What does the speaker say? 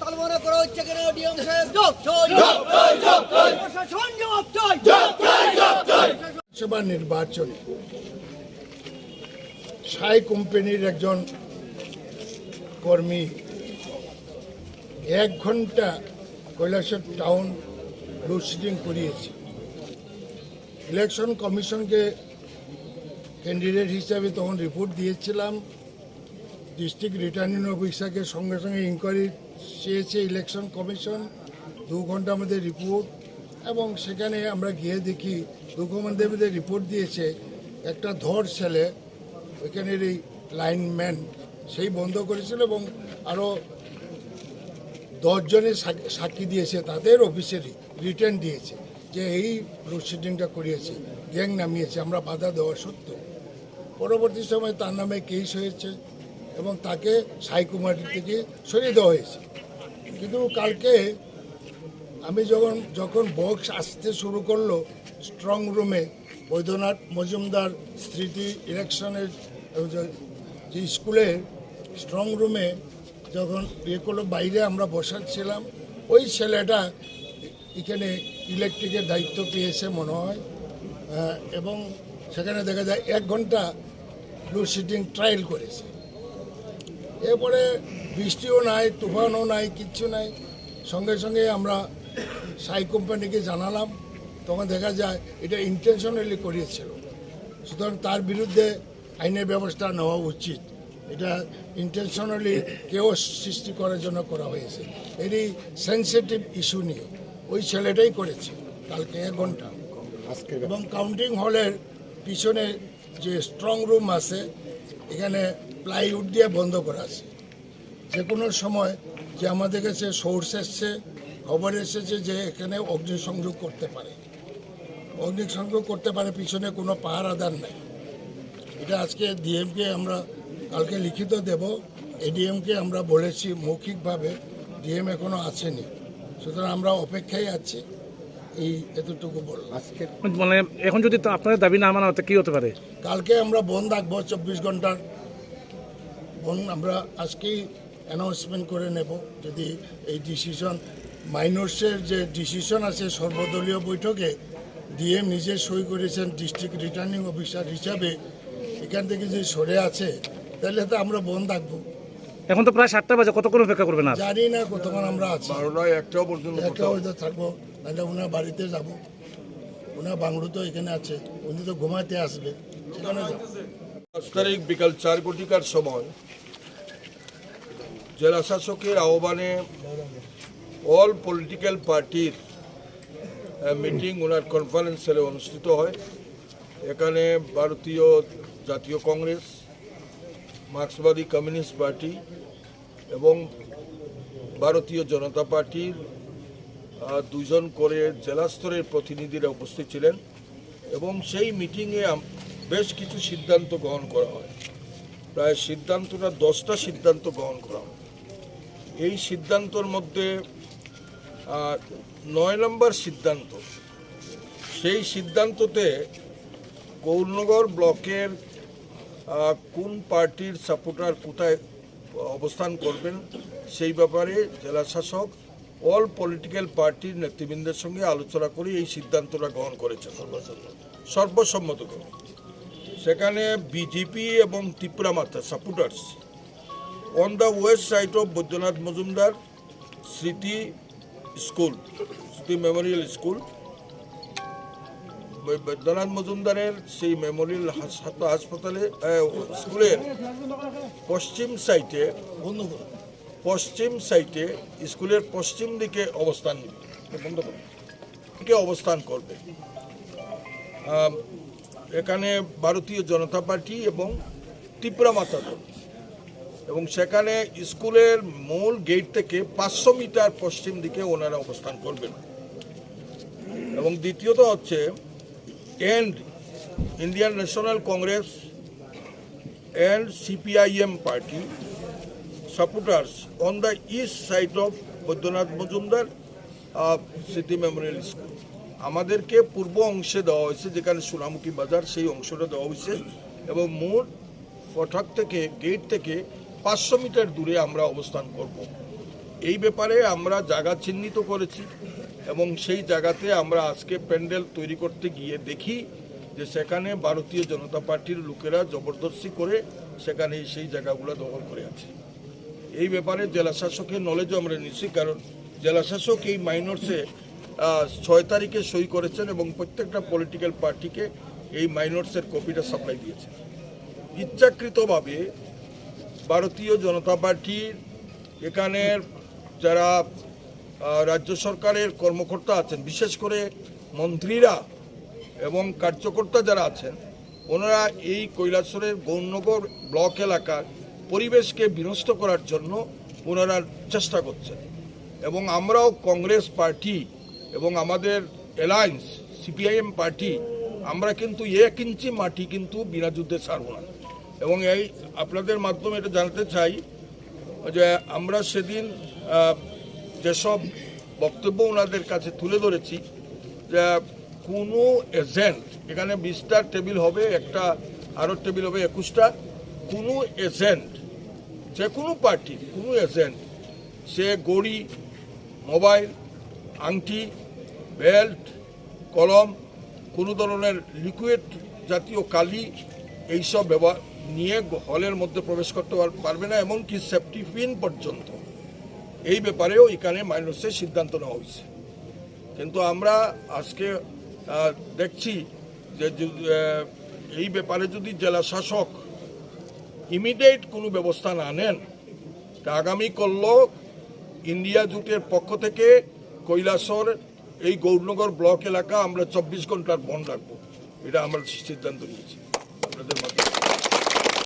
তালমারা করা হচ্ছে নির্বাচনে সাই কোম্পানির একজন কর্মী এক ঘণ্টা কৈলাসর টাউন লোডশেডিং করিয়েছে। ইলেকশন কমিশনকে ক্যান্ডিডেট হিসাবে তখন রিপোর্ট দিয়েছিলাম। ডিস্ট্রিক্ট রিটার্নিং অফিসারকে সঙ্গে সঙ্গে ইনকোয়ারি চেয়েছে ইলেকশন কমিশন দু ঘণ্টার মধ্যে রিপোর্ট এবং সেখানে আমরা গিয়ে দেখি দু ঘণ্টার মধ্যে রিপোর্ট দিয়েছে, একটা ধর ছেলে, ওইখানের এই লাইনম্যান সেই বন্ধ করেছিল এবং আরও দশজনে সাক- সাক্ষী দিয়েছে, তাদের অফিসেরই রিটার্ন দিয়েছে যে এই লোডশেডিংটা করিয়েছে গ্যাং নামিয়েছে, আমরা বাধা দেওয়া সত্ত্বেও। পরবর্তী সময় তার নামে কেস হয়েছে এবং তাকে সাইকুমারি থেকে সরিয়ে দেওয়া হয়েছে। কিন্তু কালকে আমি যখন যখন বক্স আসতে শুরু করল স্ট্রং রুমে বৈদ্যনাথ মজুমদার স্মৃতি ইলেকশনের যে স্কুলের স্ট্রং রুমে যখন ইয়ে করল, বাইরে আমরা বসাচ্ছিলাম ওই ছেলেটা এখানে ইলেকট্রিকের দায়িত্ব পেয়েছে মনে হয়। এবং সেখানে দেখা যায় এক ঘণ্টা লোডশেডিং ট্রায়াল করেছে। এরপরে বৃষ্টিও নাই, তুফানও নাই, কিচ্ছু নাই। সঙ্গে সঙ্গে আমরা সাই কোম্পানিকে জানালাম। তখন দেখা যায় এটা ইন্টেনশনালি করিয়েছিল। সুতরাং তার বিরুদ্ধে আইনের ব্যবস্থা নেওয়া উচিত। এটা ইন্টেনশনালি কেউ সৃষ্টি করার জন্য করা হয়েছে। এরই সেন্সিটিভ ইস্যু নিয়ে ওই ছেলেটাই করেছে কালকে এক ঘণ্টা। এবং কাউন্টিং হলের পিছনে যে স্ট্রং রুম আছে এখানে প্লাইউড দিয়ে বন্ধ করা আছে। যে কোনো সময় যে আমাদের কাছে সোর্স এসছে খবর এসেছে যে এখানে অগ্নিসংযোগ করতে পারে। অগ্নিসংযোগ করতে পারে পিছনে কোনো পাহারাদার নাই। এটা আজকে ডিএমকে আমরা কালকে লিখিত দেব এডিএমকে আমরা বলেছি মৌখিকভাবে ডিএম এখনও আসেনি। সুতরাং আমরা অপেক্ষায় আছি এই এতটুকু বললাম। মানে এখন যদি তো আপনাদের দাবি না মানা হতে কি হতে পারে? কালকে আমরা বন্ধ রাখব চব্বিশ ঘণ্টার। বন্ধ আমরা আজকেই অ্যানাউন্সমেন্ট করে নেব যদি এই ডিসিশন মাইনর্সের যে ডিসিশন আছে সর্বদলীয় বৈঠকে ডিএম নিজে সই করেছেন ডিস্ট্রিক্ট রিটার্নিং অফিসার হিসাবে। এখান থেকে যে সরে আছে তাহলে তো আমরা বন্ধ রাখব এখন তো প্রায় সাতটা বাজে কতক্ষণ অপেক্ষা করবেন আর? জানি না কতক্ষণ আমরা আছি। বারোটায় একটাও পর্যন্ত একটা হয়তো থাকব নাহলে ওনার বাড়িতে যাব। ওনার বাংলো তো এখানে আছে উনি তো ঘুমাতে আসবে সেখানে পাঁচ তারিখ বিকাল চার কোটিকার সময় জেলা শাসকের আহ্বানে অল পলিটিক্যাল পার্টির মিটিং ওনার কনফারেন্স সেলে অনুষ্ঠিত হয়। এখানে ভারতীয় জাতীয় কংগ্রেস মার্ক্সবাদী কমিউনিস্ট পার্টি এবং ভারতীয় জনতা পার্টির দুজন করে জেলা স্তরের প্রতিনিধিরা উপস্থিত ছিলেন এবং সেই মিটিংয়ে বেশ কিছু সিদ্ধান্ত গ্রহণ করা হয়। প্রায় সিদ্ধান্তটা দশটা সিদ্ধান্ত গ্রহণ করা হয়। এই সিদ্ধান্তর মধ্যে নয় নম্বর সিদ্ধান্ত, সেই সিদ্ধান্ততে গৌরনগর ব্লকের কোন পার্টির সাপোর্টার কোথায় অবস্থান করবেন সেই ব্যাপারে জেলা শাসক অল পলিটিক্যাল পার্টির নেতৃবৃন্দের সঙ্গে আলোচনা করে এই সিদ্ধান্তটা গ্রহণ করেছে সর্বসম্মত সেখানে বিজেপি এবং Tripura Motha supporters. On the west side of Baidyanath Majumdar Smriti school Smriti Memorial school Baidyanath মজুমদারের সেই মেমোরিয়াল হাস- হাসপাতালে স্কুলের পশ্চিম সাইটে পশ্চিম সাইটে, স্কুলের পশ্চিম দিকে অবস্থান, বন্ধ। দিকে অবস্থান করবে এখানে ভারতীয় জনতা পার্টি এবং ত্রিপুরা মাতা দল এবং সেখানে স্কুলের মূল গেট থেকে পাঁচশো মিটার পশ্চিম দিকে ওনারা অবস্থান করবেন এবং দ্বিতীয়ত হচ্ছে and Indian National Congress and CPIM party supporters on the east side of Badrinath Majumdar city memorial school আমাদেরকে পূর্ব অংশে দেওয়া হয়েছে, যেখানে সোনামুখী বাজার, সেই অংশটা দেওয়া হয়েছে। এবং মোট ফটক থেকে গেট থেকে পাঁচশো মিটার দূরে আমরা অবস্থান করব। এই ব্যাপারে আমরা জায়গা চিহ্নিত করেছি। এবং সেই জায়গাতে আমরা আজকে প্যান্ডেল তৈরি করতে গিয়ে দেখি যে সেখানে ভারতীয় জনতা পার্টির লোকেরা জবরদস্তি করে সেখানে সেই জায়গাগুলো দখল করে আছে। এই ব্যাপারে জেলা শাসকের নলেজও আমরা নিচ্ছি কারণ জেলা শাসক এই মাইনরসে ছয় তারিখে সই করেছেন এবং প্রত্যেকটা পলিটিক্যাল পার্টিকে এই মাইনরসের কপিটা সাপ্লাই দিয়েছেন ইচ্ছাকৃতভাবে ভারতীয় জনতা পার্টির এখানের যারা রাজ্য সরকারের কর্মকর্তা আছেন, বিশেষ করে মন্ত্রীরা এবং কার্যকর্তা যারা আছেন, ওনারা এই কৈলাসরের গৌরনগর ব্লক এলাকার পরিবেশকে বিনষ্ট করার জন্য ওনারা চেষ্টা করছেন। এবং আমরাও কংগ্রেস পার্টি এবং আমাদের অ্যালায়েন্স, সিপিআইএম পার্টি, আমরা কিন্তু এক ইঞ্চি মাটি কিন্তু বিনা যুদ্ধে ছাড়ব না। এবং এই আপনাদের মাধ্যমে এটা জানাতে চাই যে আমরা সেদিন যেসব বক্তব্য ওনাদের কাছে তুলে ধরেছি, যে কোনো এজেন্ট, এখানে বিশটা টেবিল হবে, একটা আরও টেবিল হবে, একুশটা, কোনো এজেন্ট, যে কোনো পার্টি, কোনো এজেন্ট, সে গড়ি, মোবাইল, আংটি, বেল্ট, কলম, কোনো ধরনের লিকুইড জাতীয় কালি এইসব ব্যবহার, নিয়ে হলের মধ্যে প্রবেশ করতে পার- পারবে না, এমনকি সেফটি পিন পর্যন্ত। এই ব্যাপারেও এখানে মাইনসের সিদ্ধান্ত নেওয়া হয়েছে। কিন্তু আমরা আজকে দেখছি যে এই ব্যাপারে যদি জেলা শাসক ইমিডিয়েট কোনো ব্যবস্থা না নেন, তা আগামী করল ইন্ডিয়া জুটের পক্ষ থেকে কৈলাসর এই গৌরনগর ব্লক এলাকা আমরা চব্বিশ ঘণ্টার বন্ধ রাখব। এটা আমরা সিদ্ধান্ত নিয়েছি। আপনাদের মাধ্যমে